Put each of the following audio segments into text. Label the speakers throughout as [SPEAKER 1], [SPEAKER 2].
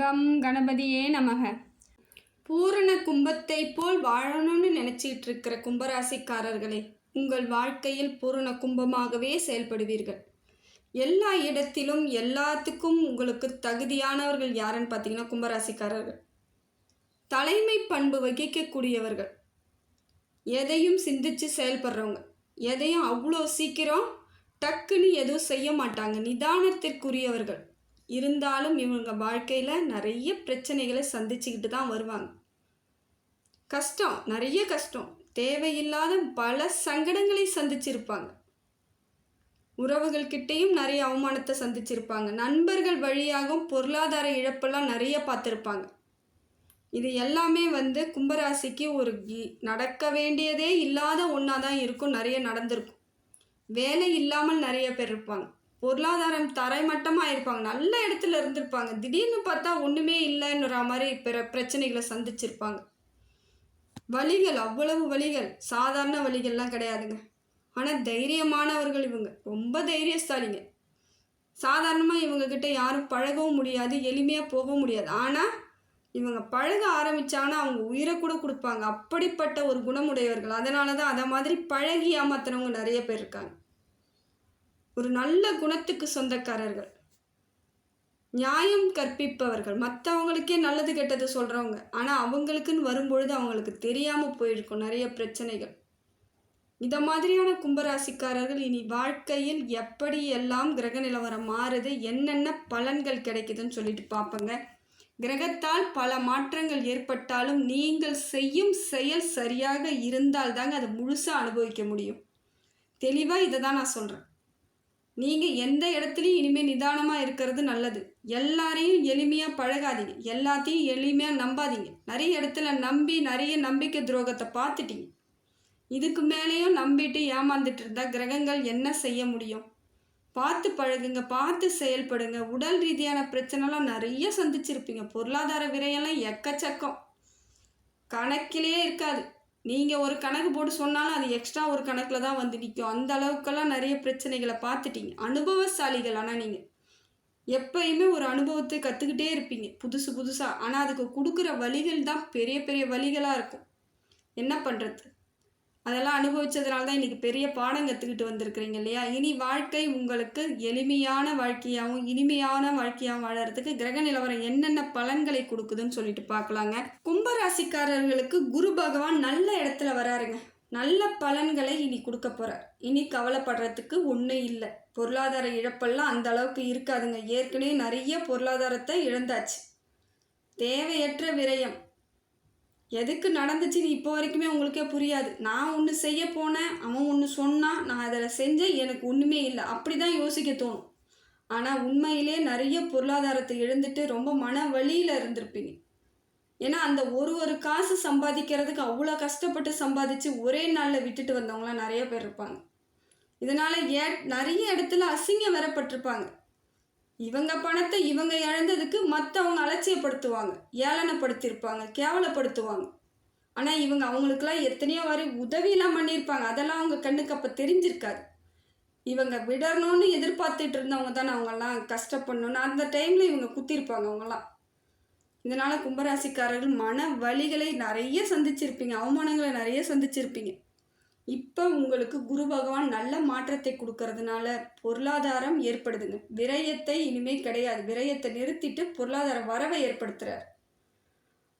[SPEAKER 1] Come கணபதியே நமக.
[SPEAKER 2] பூரண கும்பத்தை போல் வாழணும்னு நினைச்சிட்டு இருக்கிற கும்பராசிக்காரர்களே உங்கள் வாழ்க்கையில் பூரண கும்பமாகவே செயல்படுவீர்கள். எல்லா இடத்திலும் எல்லாத்துக்கும் உங்களுக்கு தகுதியானவர்கள் யாருன்னு பார்த்தீங்கன்னா கும்பராசிக்காரர்கள். தலைமை பண்பு வகிக்கக்கூடியவர்கள். எதையும் சிந்திச்சு செயல்படுறவங்க. எதையும் அவ்வளோ சீக்கிரம் டக்குன்னு எதுவும் செய்ய மாட்டாங்க. நிதானத்திற்குரியவர்கள். இருந்தாலும் இவங்க வாழ்க்கையில் நிறைய பிரச்சனைகளை சந்திச்சுக்கிட்டு தான் வருவாங்க. கஷ்டம் நிறைய கஷ்டம். தேவையில்லாத பல சங்கடங்களை சந்திச்சிருப்பாங்க. உறவுகள்கிட்டேயும் நிறைய அவமானத்தை சந்திச்சிருப்பாங்க. நண்பர்கள் வழியாகவும் பொருளாதார இழப்பெல்லாம் நிறைய பார்த்துருப்பாங்க. இது எல்லாமே வந்து கும்பராசிக்கு ஒரு நடக்க வேண்டியதே இல்லாத ஒன்றா தான் இருக்கும். நிறைய நடந்திருக்கும். வேலை இல்லாமல் நிறைய பேர் இருப்பாங்க. பொருளாதாரம் தரைமட்டமாக இருப்பாங்க நல்ல இடத்துல இருந்திருப்பாங்க. திடீர்னு பார்த்தா ஒன்றுமே இல்லைன்ற மாதிரி பிற பிரச்சனைகளை சந்திச்சிருப்பாங்க. வழிகள் அவ்வளவு வலிகள் சாதாரண வலிகள்லாம் கிடையாதுங்க. ஆனால் தைரியமானவர்கள் இவங்க. ரொம்ப தைரியஸ்தாலிங்க சாதாரணமாக இவங்கக்கிட்ட யாரும் பழகவும் முடியாது எளிமையாக போக முடியாது. ஆனால் இவங்க பழக ஆரம்பிச்சாங்கன்னா அவங்க உயிரை கூட கொடுப்பாங்க. அப்படிப்பட்ட ஒரு குணமுடையவர்கள். அதனால தான் அதை மாதிரி பழகி ஏமாத்துறவங்க நிறைய பேர் இருக்காங்க. ஒரு நல்ல குணத்துக்கு சொந்தக்காரர்கள். நியாயம் கற்பிப்பவர்கள். மற்றவங்களுக்கே நல்லது கெட்டது சொல்கிறவங்க ஆனால் அவங்களுக்குன்னு வரும்பொழுது அவங்களுக்கு தெரியாமல் போயிருக்கும் நிறைய பிரச்சனைகள். இந்த மாதிரியான கும்பராசிக்காரர்கள் இனி வாழ்க்கையில் எப்படி எல்லாம் கிரக நிலவரம் மாறுது என்னென்ன பலன்கள் கிடைக்குதுன்னு சொல்லிட்டு பார்ப்பங்க. கிரகத்தால் பல மாற்றங்கள் ஏற்பட்டாலும் நீங்கள் செய்யும் செயல் சரியாக இருந்தால் தாங்க அதை முழுசாக அனுபவிக்க முடியும். தெளிவாக இதை தான் நான் சொல்கிறேன் நீங்கள் எந்த இடத்துலையும் இனிமேல் நிதானமாக இருக்கிறது நல்லது. எல்லாரையும் எளிமையாக பழகாதீங்க. எல்லாத்தையும் எளிமையாக நம்பாதீங்க. நிறைய இடத்துல நம்பி நிறைய நம்பிக்கை துரோகத்தை பார்த்துட்டீங்க. இதுக்கு மேலேயும் நம்பிட்டு ஏமாந்துட்டு இருந்தால் கிரகங்கள் என்ன செய்ய முடியும்? பார்த்து பழகுங்க பார்த்து செயல்படுங்க. உடல் ரீதியான பிரச்சனைலாம் நிறைய சந்திச்சிருப்பீங்க. பொருளாதார விரையெல்லாம் எக்கச்சக்கம். கணக்கிலே இருக்காது. நீங்கள் ஒரு கணக்கு போட்டு சொன்னாலும் அது எக்ஸ்ட்ரா ஒரு கணக்கில் தான் வந்து நிற்கும் அந்த அளவுக்கெல்லாம் நிறைய பிரச்சனைகளை பார்த்துட்டீங்க. அனுபவசாலிகள் ஆனால் நீங்கள் எப்பயுமே ஒரு அனுபவத்தை கற்றுக்கிட்டே இருப்பீங்க. புதுசு புதுசாக ஆனால் அதுக்கு கொடுக்குற வழிகள் தான் பெரிய பெரிய வழிகளாக இருக்கும். என்ன பண்ணுறது அதெல்லாம் அனுபவித்ததுனால தான் இன்றைக்கி பெரிய பாடம் கற்றுக்கிட்டு வந்திருக்கிறீங்க இல்லையா? இனி வாழ்க்கை உங்களுக்கு எளிமையான வாழ்க்கையாகவும் இனிமையான வாழ்க்கையாகவும் வாழறதுக்கு கிரக நிலவரம் என்னென்ன பலன்களை கொடுக்குதுன்னு சொல்லிட்டு பார்க்கலாங்க. கும்பராசிக்காரர்களுக்கு குரு பகவான் நல்ல இடத்துல வராருங்க. நல்ல பலன்களை இனி கொடுக்க போகிறார் இனி கவலைப்படுறதுக்கு ஒன்றும் இல்லை. பொருளாதார இழப்பெல்லாம் அந்த அளவுக்கு இருக்காதுங்க. ஏற்கனவே நிறைய பொருளாதாரத்தை இழந்தாச்சு. தேவையற்ற விரயம் எதுக்கு நடந்துச்சுன்னு இப்போ வரைக்குமே உங்களுக்கே புரியாது. நான் ஒன்று செய்ய போனேன் அவன் ஒன்று சொன்னான் நான் அதில் செஞ்சேன் எனக்கு ஒன்றுமே இல்லை. அப்படி தான் யோசிக்க தோணும். ஆனால் உண்மையிலே நிறைய பொருளாதாரத்தை இழந்துட்டு ரொம்ப மன வழியில் இருந்திருப்பீங்க. ஏன்னா அந்த ஒரு ஒரு காசு சம்பாதிக்கிறதுக்கு அவ்வளோ கஷ்டப்பட்டு சம்பாதிச்சு ஒரே நாளில் விட்டுட்டு வந்தவங்களாம் நிறைய பேர் இருப்பாங்க. இதனால் ஏ நிறைய இடத்துல அசிங்கம் வரப்பட்டிருப்பாங்க இவங்க பணத்தை இவங்க இழந்ததுக்கு மற்றவங்க அலட்சியப்படுத்துவாங்க ஏளனப்படுத்தியிருப்பாங்க கேவலப்படுத்துவாங்க. ஆனால் இவங்க அவங்களுக்கெல்லாம் எத்தனையோ வரை உதவியெல்லாம் பண்ணியிருப்பாங்க. அதெல்லாம் அவங்க கண்ணுக்கு அப்போ தெரிஞ்சிருக்காது. இவங்க விடணும்னு எதிர்பார்த்துட்டு இருந்தவங்க தானே அவங்கெல்லாம் கஷ்டப்படணும்னு அந்த டைமில் இவங்க குத்திருப்பாங்க அவங்கெல்லாம். இதனால் கும்பராசிக்காரர்கள் மன வழிகளை நிறைய சந்திச்சிருப்பீங்க அவமானங்களை நிறைய சந்திச்சிருப்பீங்க. இப்போ உங்களுக்கு குரு பகவான் நல்ல மாற்றத்தை கொடுக்கறதுனால பொருளாதாரம் ஏற்படுதுங்க. விரயத்தை இனிமேல் கிடையாது. விரயத்தை நிறுத்திட்டு பொருளாதார வரவை ஏற்படுத்துறார்.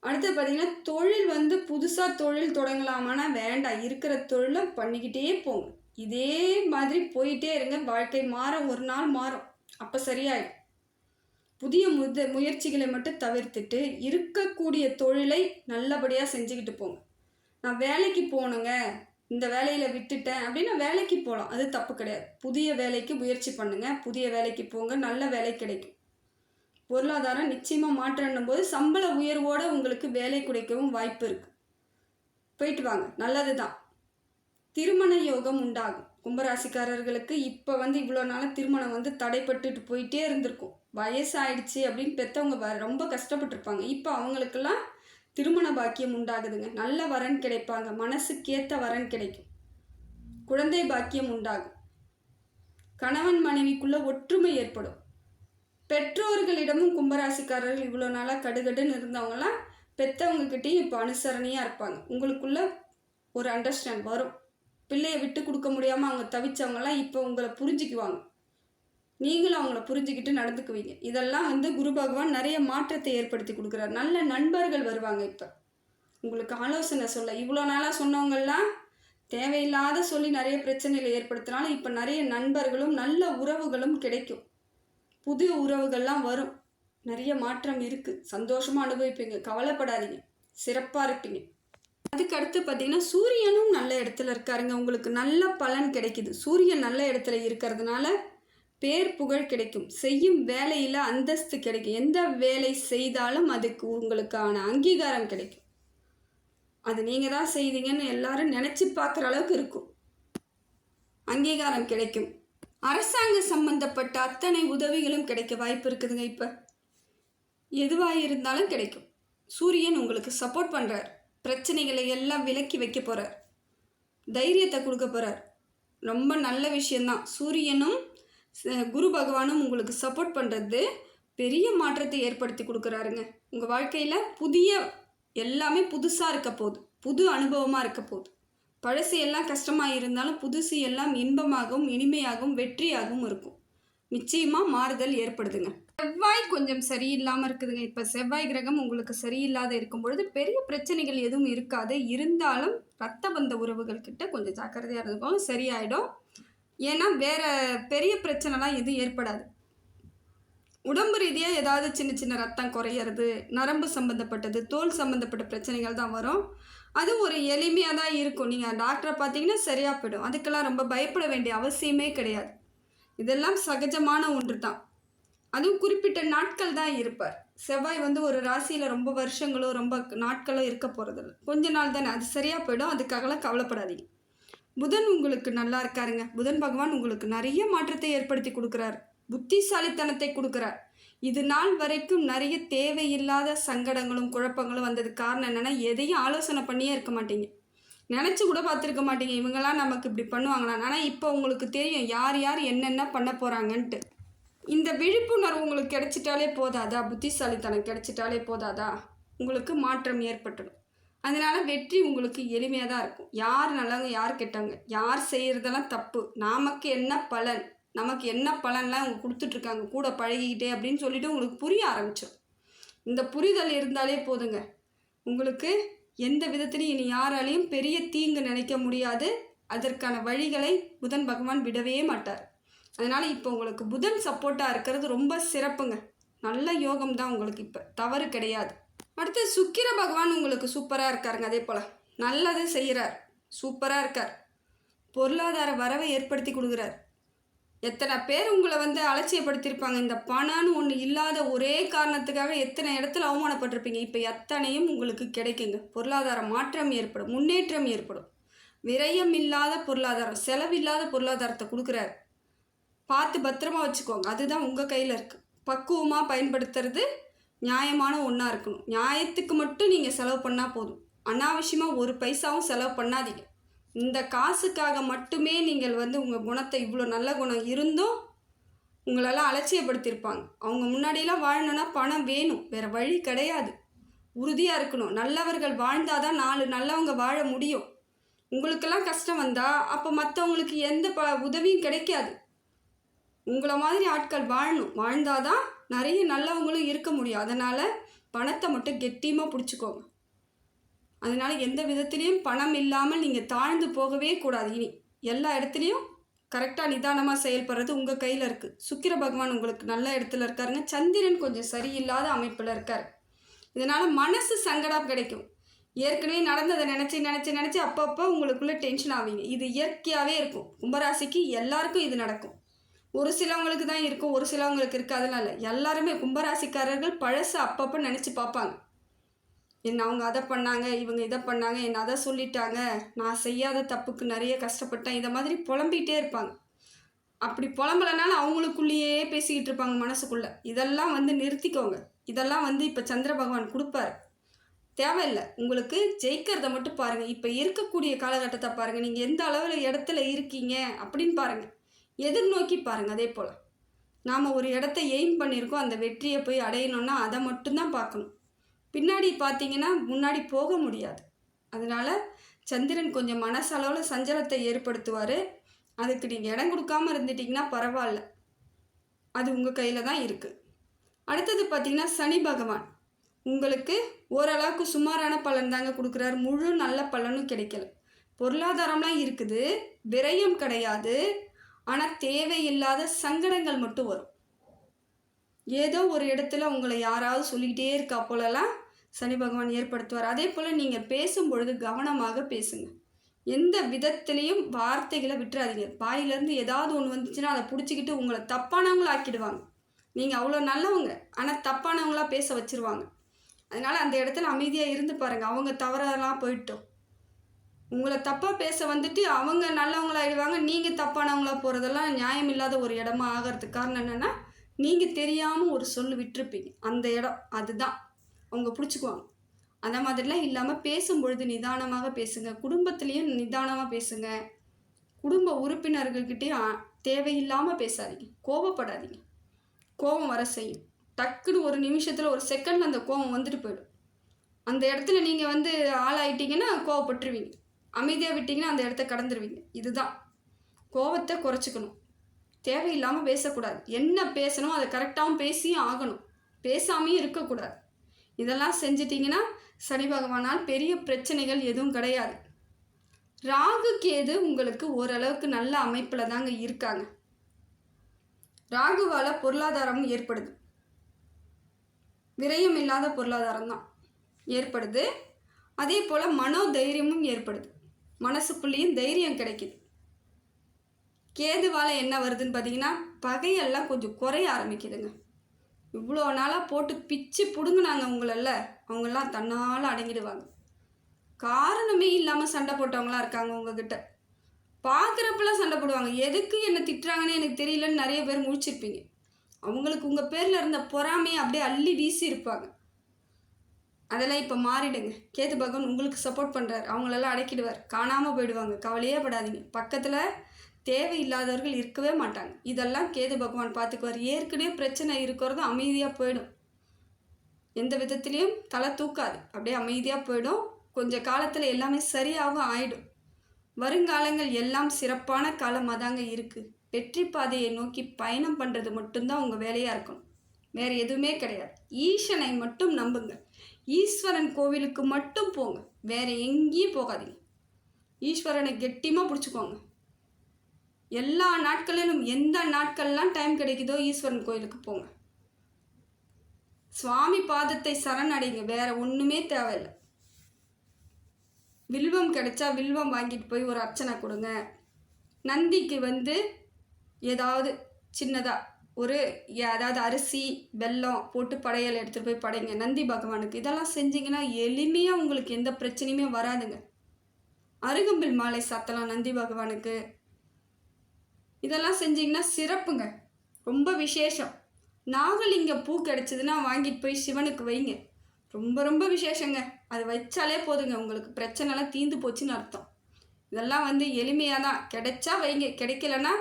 [SPEAKER 2] அடுத்து பார்த்தீங்கன்னா தொழில் வந்து புதுசாக தொழில் தொடங்கலாமானா வேண்டாம். இருக்கிற தொழிலை பண்ணிக்கிட்டே போங்க. இதே மாதிரி போயிட்டே இருங்க. வாழ்க்கை மாறும். ஒரு நாள் மாறும். அப்போ சரியாயிடும் புதிய முத முயற்சிகளை மட்டும் தவிர்த்துட்டு இருக்கக்கூடிய தொழிலை நல்லபடியாக செஞ்சுக்கிட்டு போங்க. நான் வேலைக்கு போகணுங்க இந்த வேலையில் விட்டுட்டேன் அப்படின்னா வேலைக்கு போகலாம் அது தப்பு கிடையாது. புதிய வேலைக்கு முயற்சி பண்ணுங்கள் புதிய வேலைக்கு போங்க. நல்ல வேலை கிடைக்கும். பொருளாதாரம் நிச்சயமாக மாற்றணும் போது சம்பள உயர்வோடு உங்களுக்கு வேலை கிடைக்கவும் வாய்ப்பு இருக்குது போயிட்டு வாங்க. நல்லது தான் திருமண யோகம் உண்டாகும். கும்பராசிக்காரர்களுக்கு இப்போ வந்து இவ்வளோ நாளாக திருமணம் வந்து தடைப்பட்டுட்டு போயிட்டே இருந்திருக்கும். வயசாயிடுச்சு அப்படின்னு பெற்றவங்க வ- ரொம்ப கஷ்டப்பட்டிருப்பாங்க. இப்போ அவங்களுக்கெல்லாம் திருமண பாக்கியம் உண்டாகுதுங்க. நல்ல வரன் கிடைப்பாங்க. மனசுக்கேற்ற வரன் கிடைக்கும். குழந்தை பாக்கியம் உண்டாகும். கணவன் மனைவிக்குள்ள ஒற்றுமை ஏற்படும். பெற்றோர்களிடமும் கும்பராசிக்காரர்கள் இவ்வளோ நாளாக கடுகடுன்னு இருந்தவங்களாம் பெற்றவங்கக்கிட்டேயும் இப்போ அனுசரணையாக இருப்பாங்க. உங்களுக்குள்ள ஒரு அண்டர்ஸ்டாண்ட் வரும். பிள்ளையை விட்டு கொடுக்க முடியாமல் அவங்க தவிச்சவங்களாம் இப்போ உங்களை புரிஞ்சுக்குவாங்க. நீங்களும் அவங்கள புரிஞ்சுக்கிட்டு நடந்துக்குவீங்க. இதெல்லாம் வந்து குரு பகவான் நிறைய மாற்றத்தை ஏற்படுத்தி கொடுக்குறாரு. நல்ல நண்பர்கள் வருவாங்க இப்போ. உங்களுக்கு ஆலோசனை சொல்ல இவ்வளோ நாளாக சொன்னவங்கெல்லாம் தேவையில்லாத சொல்லி நிறைய பிரச்சனைகளை ஏற்படுத்தினாலும் இப்போ நிறைய நண்பர்களும் நல்ல உறவுகளும் கிடைக்கும். புது உறவுகள்லாம் வரும். நிறைய மாற்றம் இருக்குது சந்தோஷமாக அனுபவிப்பீங்க. கவலைப்படாதீங்க. சிறப்பாக இருப்பீங்க. அதுக்கு அடுத்து பார்த்தீங்கன்னா சூரியனும் நல்ல இடத்துல இருக்காருங்க. உங்களுக்கு நல்ல பலன் கிடைக்குது. சூரியன் நல்ல இடத்துல இருக்கிறதுனால பேர் புகழ் கிடைக்கும். செய்யும் வேலையில் அந்தஸ்து கிடைக்கும். எந்த வேலை செய்தாலும் அதுக்கு உங்களுக்கான அங்கீகாரம் கிடைக்கும். அது நீங்கள் தான் செய்தீங்கன்னு எல்லாரும் நினச்சி பார்க்குற அளவுக்கு இருக்கும். அங்கீகாரம் கிடைக்கும். அரசாங்க சம்பந்தப்பட்ட அத்தனை உதவிகளும் கிடைக்க வாய்ப்பு இருக்குதுங்க இப்போ. எதுவாக இருந்தாலும் கிடைக்கும். சூரியன் உங்களுக்கு சப்போர்ட் பண்ணுறார் பிரச்சனைகளை எல்லாம் விலக்கி வைக்க போகிறார் தைரியத்தை கொடுக்க போகிறார் ரொம்ப நல்ல விஷயந்தான் சூரியனும் குரு பகவானும் உங்களுக்கு சப்போர்ட் பண்ணுறது பெரிய மாற்றத்தை ஏற்படுத்தி கொடுக்குறாருங்க. உங்கள் வாழ்க்கையில் புதிய எல்லாமே புதுசாக இருக்க போகுது புது அனுபவமாக இருக்க போகுது பழசு எல்லாம் கஷ்டமாக இருந்தாலும் புதுசு எல்லாம் இன்பமாகவும் இனிமையாகவும் வெற்றியாகவும் இருக்கும். நிச்சயமாக மாறுதல் ஏற்படுதுங்க. செவ்வாய் கொஞ்சம் சரியில்லாமல் இருக்குதுங்க. இப்போ செவ்வாய் கிரகம் உங்களுக்கு சரியில்லாத இருக்கும் பொழுது பெரிய பிரச்சனைகள் எதுவும் இருக்காது. இருந்தாலும் ரத்த பந்த உறவுகள் கிட்ட கொஞ்சம் ஜாக்கிரதையாக இருக்கும் சரியாயிடும். ஏன்னா வேற பெரிய பிரச்சனைலாம் எதுவும் ஏற்படாது. உடம்பு ரீதியாக ஏதாவது சின்ன சின்ன ரத்தம் குறையிறது நரம்பு சம்மந்தப்பட்டது தோல் சம்மந்தப்பட்ட பிரச்சனைகள் தான் வரும். அது ஒரு எளிமையாக தான் இருக்கும். நீங்கள் டாக்டரை பார்த்தீங்கன்னா சரியாக போயிடும். அதுக்கெல்லாம் ரொம்ப பயப்பட வேண்டிய அவசியமே கிடையாது. இதெல்லாம் சகஜமான ஒன்று தான். அதுவும் குறிப்பிட்ட நாட்கள் தான் இருப்பார். செவ்வாய் வந்து ஒரு ராசியில் ரொம்ப வருஷங்களோ ரொம்ப நாட்களோ இருக்க போகிறதில்ல கொஞ்ச நாள் தானே. அது சரியாக போயிடும். அதுக்காகலாம் கவலைப்படாதீங்க. புதன் உங்களுக்கு நல்லா இருக்காருங்க. புதன் பகவான் உங்களுக்கு நிறைய மாற்றத்தை ஏற்படுத்தி கொடுக்குறாரு. புத்திசாலித்தனத்தை கொடுக்குறார். இது நாள் வரைக்கும் நிறைய தேவையில்லாத சங்கடங்களும் குழப்பங்களும் வந்ததுக்கு காரணம் என்னென்னா எதையும் ஆலோசனை பண்ணியே இருக்க மாட்டீங்க. நினச்சி கூட பார்த்துருக்க மாட்டீங்க. இவங்கெல்லாம் நமக்கு இப்படி பண்ணுவாங்களாம். ஆனால் இப்போ உங்களுக்கு தெரியும் யார் யார் என்னென்ன பண்ண போகிறாங்கன்ட்டு இந்த விழிப்புணர்வு உங்களுக்கு கிடைச்சிட்டாலே போதாதா? புத்திசாலித்தனம் கிடைச்சிட்டாலே போதாதா? உங்களுக்கு மாற்றம் ஏற்பட்டுடும். அதனால் வெற்றி உங்களுக்கு எளிமையாக தான் இருக்கும். யார் நல்லவங்க யார் கெட்டவங்க யார் செய்கிறதெல்லாம் தப்பு நமக்கு என்ன பலன் நமக்கு என்ன பலன்லாம் அவங்க கொடுத்துட்ருக்காங்க கூட பழகிக்கிட்டே அப்படின்னு சொல்லிட்டு உங்களுக்கு புரிய ஆரம்பிச்சிடும் இந்த புரிதல் இருந்தாலே போதுங்க. உங்களுக்கு எந்த விதத்துலையும் இனி யாராலையும் பெரிய தீங்கு நினைக்க முடியாது. அதற்கான வழிகளை புதன் பகவான் விடவே மாட்டார். அதனால் இப்போ உங்களுக்கு புதன் சப்போர்ட்டாக இருக்கிறது ரொம்ப சிறப்புங்க. நல்ல யோகம் தான் உங்களுக்கு இப்போ. தவறு கிடையாது. அடுத்து சுக்கிர பகவான் உங்களுக்கு சூப்பராக இருக்காருங்க அதே போல். நல்லது செய்கிறார் சூப்பராக இருக்கார். பொருளாதார வரவை ஏற்படுத்தி கொடுக்குறார். எத்தனை பேர் உங்களை வந்து அலட்சியப்படுத்தியிருப்பாங்க. இந்த பணம்னு ஒன்று இல்லாத ஒரே காரணத்துக்காக எத்தனை இடத்துல அவமானப்பட்டிருப்பீங்க. இப்போ எத்தனையும் உங்களுக்கு கிடைக்குங்க. பொருளாதார மாற்றம் ஏற்படும் முன்னேற்றம் ஏற்படும். விரயம் இல்லாத பொருளாதாரம் செலவில்லாத பொருளாதாரத்தை கொடுக்குறாரு. பார்த்து பத்திரமா வச்சுக்கோங்க. அதுதான் உங்கள் கையில் இருக்குது பக்குவமாக பயன்படுத்துறது நியாயமான ஒன்றா இருக்கணும். நியாயத்துக்கு மட்டும் நீங்கள் செலவு பண்ணால் போதும். அனாவசியமாக ஒரு பைசாவும் செலவு பண்ணாதீங்க. இந்த காசுக்காக மட்டுமே நீங்கள் வந்து உங்கள் குணத்தை இவ்வளோ நல்ல குணம் இருந்தும் உங்களெல்லாம் அலட்சியப்படுத்தியிருப்பாங்க. அவங்க முன்னாடியெல்லாம் வாழணும்னா பணம் வேணும். வேறு வழி கிடையாது. உறுதியாக இருக்கணும். நல்லவர்கள் வாழ்ந்தால் தான் நாலு நல்லவங்க வாழ முடியும். உங்களுக்கெல்லாம் கஷ்டம் வந்தால் அப்போ மற்றவங்களுக்கு எந்த ப உதவியும் கிடைக்காது. உங்களை மாதிரி ஆட்கள் வாழணும். வாழ்ந்தாதான் நிறைய நல்லவங்களும் இருக்க முடியும். அதனால் பணத்தை மட்டும் கெட்டியமாக பிடிச்சிக்கோங்க. அதனால் எந்த விதத்துலேயும் பணம் இல்லாமல் நீங்கள் தாழ்ந்து போகவே கூடாது. இனி எல்லா இடத்துலையும் கரெக்டாக நிதானமாக செயல்படுறது உங்கள் கையில் இருக்குது சுக்கிர பகவான் உங்களுக்கு நல்ல இடத்துல இருக்காருங்க. சந்திரன் கொஞ்சம் சரியில்லாத அமைப்பில் இருக்கார். இதனால் மனசு சங்கடம் கிடைக்கும். ஏற்கனவே நடந்ததை நினச்சி நினச்சி நினச்சி அப்பப்போ உங்களுக்குள்ளே டென்ஷன் ஆவீங்க. இது இயற்கையாகவே இருக்கும். கும்பராசிக்கு எல்லாருக்கும் இது நடக்கும். ஒரு சிலவங்களுக்கு தான் இருக்கும் ஒரு சிலவங்களுக்கு இருக்காதுலாம் இல்லை. எல்லாருமே கும்பராசிக்காரர்கள் பழசு அப்பப்போ நினச்சி பார்ப்பாங்க. என்ன அவங்க அதை பண்ணாங்க இவங்க இதை பண்ணாங்க என்ன அதை சொல்லிட்டாங்க நான் செய்யாத தப்புக்கு நிறைய கஷ்டப்பட்டேன் இதை மாதிரி புலம்பிகிட்டே இருப்பாங்க. அப்படி புலம்பலனாலும் அவங்களுக்குள்ளேயே பேசிக்கிட்டு இருப்பாங்க மனசுக்குள்ளே. இதெல்லாம் வந்து நிறுத்திக்கோங்க. இதெல்லாம் வந்து இப்போ சந்திர பகவான் கொடுப்பாரு. தேவையில்லை. உங்களுக்கு ஜெயிக்கிறத மட்டும் பாருங்கள் இப்போ இருக்கக்கூடிய காலகட்டத்தை பாருங்கள் நீங்கள் எந்த அளவில் இடத்துல இருக்கீங்க அப்படின்னு பாருங்கள் எதிர்நோக்கி பாருங்கள் அதே போல். நாம் ஒரு இடத்த எய்ம் பண்ணியிருக்கோம் அந்த வெற்றியை போய் அடையணும்னா அதை மட்டும்தான் பார்க்கணும். பின்னாடி பார்த்தீங்கன்னா முன்னாடி போக முடியாது. அதனால் சந்திரன் கொஞ்சம் மனசளவில் சஞ்சலத்தை ஏற்படுத்துவார். அதுக்கு நீங்கள் இடம் கொடுக்காம இருந்துட்டிங்கன்னா பரவாயில்ல. அது உங்கள் கையில் தான் இருக்குது அடுத்தது பார்த்திங்கன்னா சனி பகவான். உங்களுக்கு ஓரளவுக்கு சுமாரான பலன் தாங்க கொடுக்குறாரு. முழு நல்ல பலனும் கிடைக்கல. பொருளாதாரம்லாம் இருக்குது. விரயம் கிடையாது. ஆனால் தேவையில்லாத சங்கடங்கள் மட்டும் வரும். ஏதோ ஒரு இடத்துல உங்களை யாராவது சொல்லிக்கிட்டே இருக்கா போலலாம் சனி பகவான் ஏற்படுத்துவார். அதே போல் நீங்கள் பேசும் பொழுது கவனமாக பேசுங்க. எந்த விதத்துலேயும் வார்த்தைகளை விட்டுறாதீங்க. வாயிலேருந்து ஏதாவது ஒன்று வந்துச்சுன்னா அதை பிடிச்சிக்கிட்டு உங்களை தப்பானவங்கள ஆக்கிடுவாங்க. நீங்கள் அவ்வளோ நல்லவங்க. ஆனால் தப்பானவங்களாக பேச வச்சிருவாங்க. அதனால் அந்த இடத்துல அமைதியாக இருந்து பாருங்கள் அவங்க தவறெல்லாம் போயிட்டோம். உங்களை தப்பாக பேச வந்துட்டு அவங்க நல்லவங்களாயிடுவாங்க நீங்கள் தப்பானவங்களாக போகிறதெல்லாம் நியாயம் இல்லாத ஒரு இடமா ஆகிறதுக்கு காரணம் என்னென்னா நீங்கள் தெரியாமல் ஒரு சொல் விட்டுருப்பீங்க. அந்த இடம் அதுதான். அவங்க பிடிச்சிக்குவாங்க. அந்த மாதிரிலாம் இல்லாமல் பேசும்பொழுது நிதானமாக பேசுங்க. குடும்பத்துலேயும் நிதானமாக பேசுங்க. குடும்ப உறுப்பினர்கள்கிட்டயும் தேவையில்லாமல் பேசாதீங்க. கோபப்படாதீங்க கோபம் வர செய்யும். டக்குன்னு ஒரு நிமிஷத்தில் ஒரு செகண்டில் அந்த கோபம் வந்துட்டு போயிடும். அந்த இடத்துல நீங்கள் வந்து ஆளாயிட்டீங்கன்னா கோவப்பட்டுருவீங்க. அமைதியாக விட்டீங்கன்னா அந்த இடத்த கடந்துருவீங்க. இதுதான். கோவத்தை குறைச்சிக்கணும். தேவையில்லாமல் பேசக்கூடாது. என்ன பேசணும் அதை கரெக்டாகவும் பேசியும் ஆகணும். பேசாமையும் இருக்கக்கூடாது. இதெல்லாம் செஞ்சிட்டிங்கன்னா சனி பகவானால் பெரிய பிரச்சனைகள் எதுவும் கிடையாது. ராகு கேது உங்களுக்கு ஓரளவுக்கு நல்ல அமைப்பில் தாங்க இருக்காங்க. ராகுவால் பொருளாதாரமும் ஏற்படுது. விரயம் இல்லாத பொருளாதாரம் தான் ஏற்படுது. அதே போல் மனோதைரியமும் ஏற்படுது. மனசுக்குள்ளேயும் தைரியம் கிடைக்குது. கேதுவால் என்ன வருதுன்னு பார்த்தீங்கன்னா பகையெல்லாம் கொஞ்சம் குறைய ஆரம்பிக்குதுங்க. இவ்வளோ நாளாக போட்டு பிச்சு பிடுங்கினாங்க உங்களல்ல அவங்கெல்லாம் தன்னால் அடங்கிடுவாங்க. காரணமே இல்லாமல் சண்டை போட்டவங்களாம் இருக்காங்க உங்ககிட்ட. பார்க்குறப்பெல்லாம் சண்டை போடுவாங்க. எதுக்கு என்னை திட்டுறாங்கன்னு எனக்கு தெரியலன்னு நிறைய பேர் முழிச்சிருப்பீங்க. அவங்களுக்கு உங்கள் பேரில் இருந்த பொறாமையை அப்படியே அள்ளி வீசி இருப்பாங்க அதெல்லாம் இப்போ மாறிடுங்க. கேது பகவான் உங்களுக்கு சப்போர்ட் பண்ணுறார் அவங்களெல்லாம் அடக்கிடுவார். காணாமல் போயிடுவாங்க. கவலையே படாதீங்க. பக்கத்தில் தேவையில்லாதவர்கள் இருக்கவே மாட்டாங்க. இதெல்லாம் கேது பகவான் பார்த்துக்குவார் ஏற்கனவே பிரச்சனை இருக்கிறது அமைதியாக போயிடும். எந்த விதத்துலேயும் தலை தூக்காது. அப்படியே அமைதியாக போயிடும். கொஞ்ச காலத்தில் எல்லாமே சரியாகவும் ஆயிடும். வருங்காலங்கள் எல்லாம் சிறப்பான காலமாக தாங்க இருக்குது வெற்றி பாதையை நோக்கி பயணம் பண்ணுறது மட்டும்தான் உங்கள் வேலையாக இருக்கணும். வேறு எதுவுமே கிடையாது. ஈஷனை மட்டும் நம்புங்கள் ஈஸ்வரன் கோவிலுக்கு மட்டும் போங்க. வேறு எங்கேயும் போகாதீங்க. ஈஸ்வரனை கெட்டியமாக பிடிச்சிக்கோங்க. எல்லா நாட்களிலும் எந்த நாட்கள்லாம் டைம் கிடைக்குதோ ஈஸ்வரன் கோயிலுக்கு போங்க. சுவாமி பாதத்தை சரணடைங்க. வேற ஒன்றுமே தேவையில்லை. வில்வம் கிடைச்சா வில்வம் வாங்கிட்டு போய் ஒரு அர்ச்சனை கொடுங்க. நந்திக்கு வந்து ஏதாவது சின்னதாக ஒரு அதாவது அரிசி வெல்லம் போட்டு படையல் எடுத்துகிட்டு போய் படைங்க. நந்தி பகவானுக்கு இதெல்லாம் செஞ்சிங்கன்னா எளிமையாக உங்களுக்கு எந்த பிரச்சனையுமே வராதுங்க. அருகம்பில் மாலை சாத்தலாம் நந்தி பகவானுக்கு. இதெல்லாம் செஞ்சிங்கன்னா சிறப்புங்க. ரொம்ப விசேஷம். நாகலிங்க பூ கிடச்சிதுன்னா வாங்கிட்டு போய் சிவனுக்கு வைங்க. ரொம்ப ரொம்ப விசேஷங்க. அது வச்சாலே போதுங்க. உங்களுக்கு பிரச்சனைலாம் தீந்து போச்சுன்னு அர்த்தம். இதெல்லாம் வந்து எளிமையாக தான் கிடைச்சா வைங்க. கிடைக்கலன்னா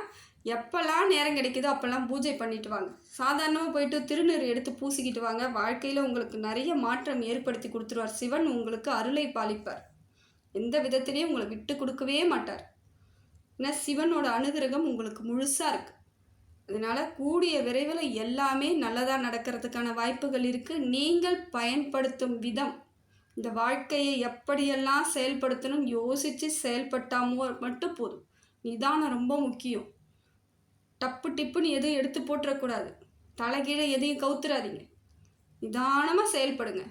[SPEAKER 2] எப்போல்லாம் நேரம் கிடைக்குதோ அப்போல்லாம் பூஜை பண்ணிட்டு வாங்க. சாதாரணமாக போயிட்டு திருநீர் எடுத்து பூசிக்கிட்டு வாங்க. வாழ்க்கையில் உங்களுக்கு நிறைய மாற்றம் ஏற்படுத்தி கொடுத்துருவார். சிவன் உங்களுக்கு அருளை பாலிப்பார். எந்த விதத்திலையும் உங்களை விட்டு கொடுக்கவே மாட்டார். ஏன்னா சிவனோட அனுகிரகம் உங்களுக்கு முழுசாக இருக்குது அதனால் கூடிய விரைவில் எல்லாமே நல்லதாக நடக்கிறதுக்கான வாய்ப்புகள் இருக்குது நீங்கள் பயன்படுத்தும் விதம். இந்த வாழ்க்கையை எப்படியெல்லாம் செயல்படுத்தணும் யோசித்து செயல்பட்டாமோ மட்டும் போதும். நிதானம் ரொம்ப முக்கியம். டப்பு டிப்புன்னு எதுவும் எடுத்து போட்டுறக்கூடாது. தலைகீழே எதையும் கவுத்துறாதீங்க. நிதானமாக செயல்படுங்க.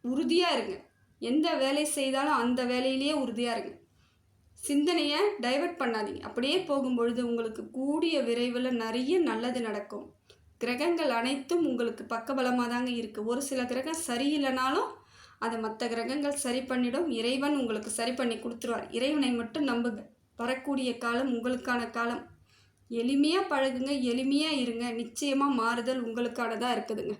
[SPEAKER 2] உறுதியாக இருங்க. எந்த வேலை செய்தாலும் அந்த வேலையிலேயே உறுதியாக இருங்க. சிந்தனையை டைவர்ட் பண்ணாதீங்க. அப்படியே போகும்பொழுது உங்களுக்கு கூடிய விரைவில் நிறைய நல்லது நடக்கும். கிரகங்கள் அனைத்தும் உங்களுக்கு பக்கபலமாக தாங்க இருக்குது ஒரு சில கிரகம் சரியில்லைனாலும் அதை மற்ற கிரகங்கள் சரி பண்ணிடும். இறைவன் உங்களுக்கு சரி பண்ணி கொடுத்துருவார். இறைவனை மட்டும் நம்புங்க. வரக்கூடிய காலம் உங்களுக்கான காலம். எளிமையாக பழகுங்க எளிமையாக இருங்க. நிச்சயமாக மாறுதல் உங்களுக்கானதாக இருக்குதுங்க.